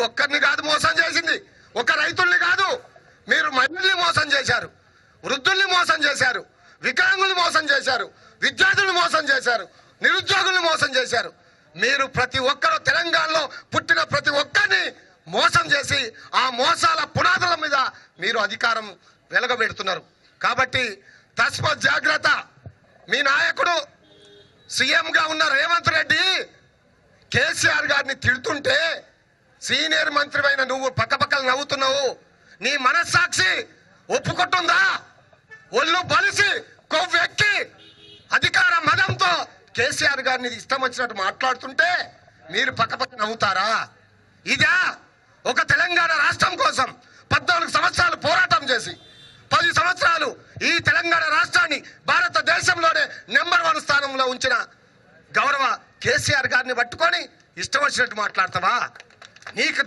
ఒక్కరిని కాదు మోసం చేసింది. ఒక రైతుల్ని కాదు. మీరు మహిళల్ని మోసం చేశారు. వృద్ధుల్ని మోసం చేశారు. వికలాంగుల్ని మోసం చేశారు. విద్యార్థుల్ని మోసం చేశారు. నిరుద్యోగుల్ని మోసం చేశారు. మీరు ప్రతి ఒక్కరు తెలంగాణలో పుట్టిన ప్రతి ఒక్కరిని మోసం చేసి ఆ మోసాల పునాదుల మీద మీరు అధికారం వెలగబెడుతున్నారు. కాబట్టి తస్మ జాగ్రత్త. మీ నాయకుడు సీఎంగా ఉన్న రేవంత్ రెడ్డి కేసీఆర్ గారిని తిడుతుంటే సీనియర్ మంత్రివైన నువ్వు పక్కపక్కలు నవ్వుతున్నావు. నీ మనస్సాక్షి ఒప్పుకుంటుందా? ఒళ్ళు బలిసి కొవ్వెక్కి అధికార మదంతో కేసీఆర్ గారిని ఇష్టం వచ్చినట్టు మాట్లాడుతుంటే మీరు పక్కపక్క నవ్వుతారా? ఇదా ఒక తెలంగాణ రాష్ట్రం కోసం పద్నాలుగు సంవత్సరాలు పోరాటం చేసి పది సంవత్సరాలు ఈ తెలంగాణ రాష్ట్రాన్ని భారతదేశంలోనే నెంబర్ వన్ స్థానంలో ఉంచిన గౌరవ కేసీఆర్ గారిని పట్టుకొని ఇష్టం వచ్చినట్టు మాట్లాడతావా? ねえか。